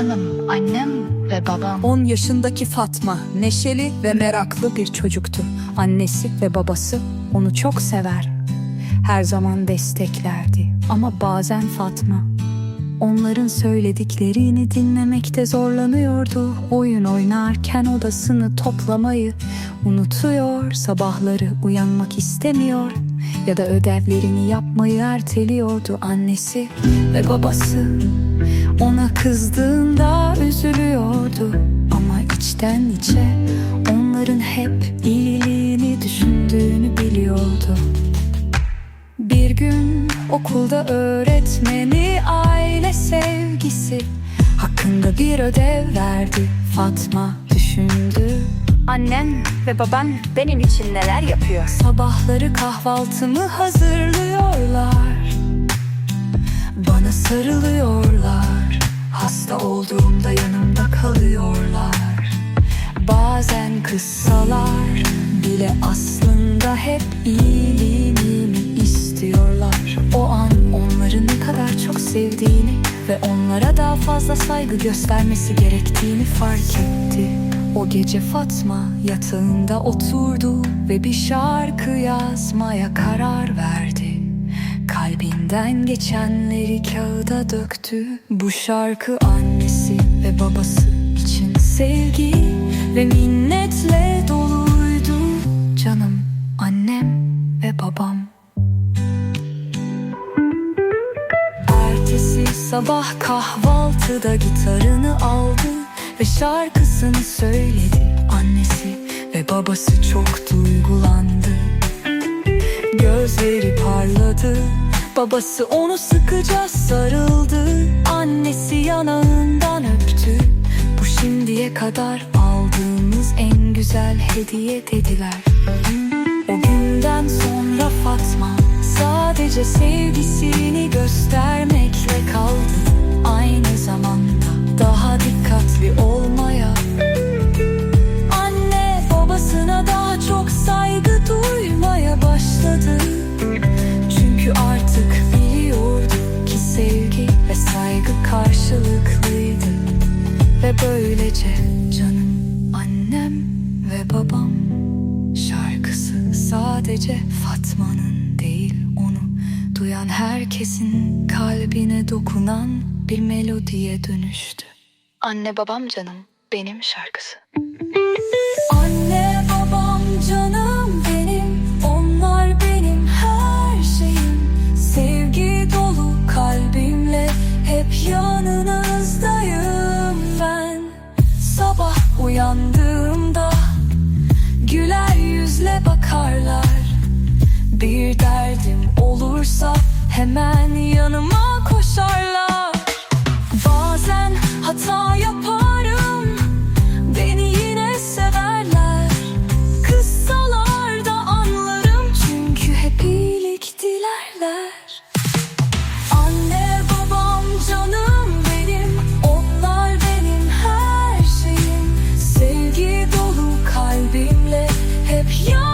canım annem ve babam. 10 yaşındaki Fatma neşeli ve meraklı bir çocuktu. Annesi ve babası onu çok sever. Her zaman desteklerdi ama bazen Fatma onların söylediklerini dinlemekte zorlanıyordu. Oyun oynarken odasını toplamayı unutuyor. Sabahları uyanmak istemiyor ya da ödevlerini yapmayı erteliyordu annesi ve babası. Ona kızdığında üzülüyordu ama içten içe onların hep iyiliğini düşündüğünü biliyordu. Bir gün okulda öğretmeni sevgisi hakkında bir ödev verdi. Fatma düşündü. Annen ve baban benim için neler yapıyor? Sabahları kahvaltımı hazırlıyorlar. Bana sarılıyorlar. Hasta olduğumda yanımda kalıyorlar. Bazen kıssalar bile aslında hep iyiliğimi istiyorlar. O an onları ne kadar çok sevdiğini ve onlara daha fazla saygı göstermesi gerektiğini fark etti. O gece Fatma yatağında oturdu ve bir şarkı yazmaya karar verdi. Kalbinden geçenleri kağıda döktü. Bu şarkı annesi ve babası için sevgi ve minnetle sabah kahvaltıda gitarını aldı ve şarkısını söyledi. Annesi ve babası çok duygulandı. Gözleri parladı Babası onu sıkıca sarıldı Annesi yanağından öptü Bu şimdiye kadar aldığımız en güzel hediye dediler O günden sonra Fatma Sadece sevgisini göstermekle artık biliyordu ki sevgi ve saygı karşılıklıydı Ve böylece canım annem ve babam Şarkısı sadece Fatma'nın değil onu Duyan herkesin kalbine dokunan bir melodiye dönüştü Anne babam canım benim şarkısı. Olursa Hemen yanıma koşarlar. Bazen hata yaparım Beni yine severler. Kıssalarda anlarım Çünkü hep iyilik dilerler. Anne babam canım benim Onlar benim her Sevgi dolu kalbimle Hep yanınızdayım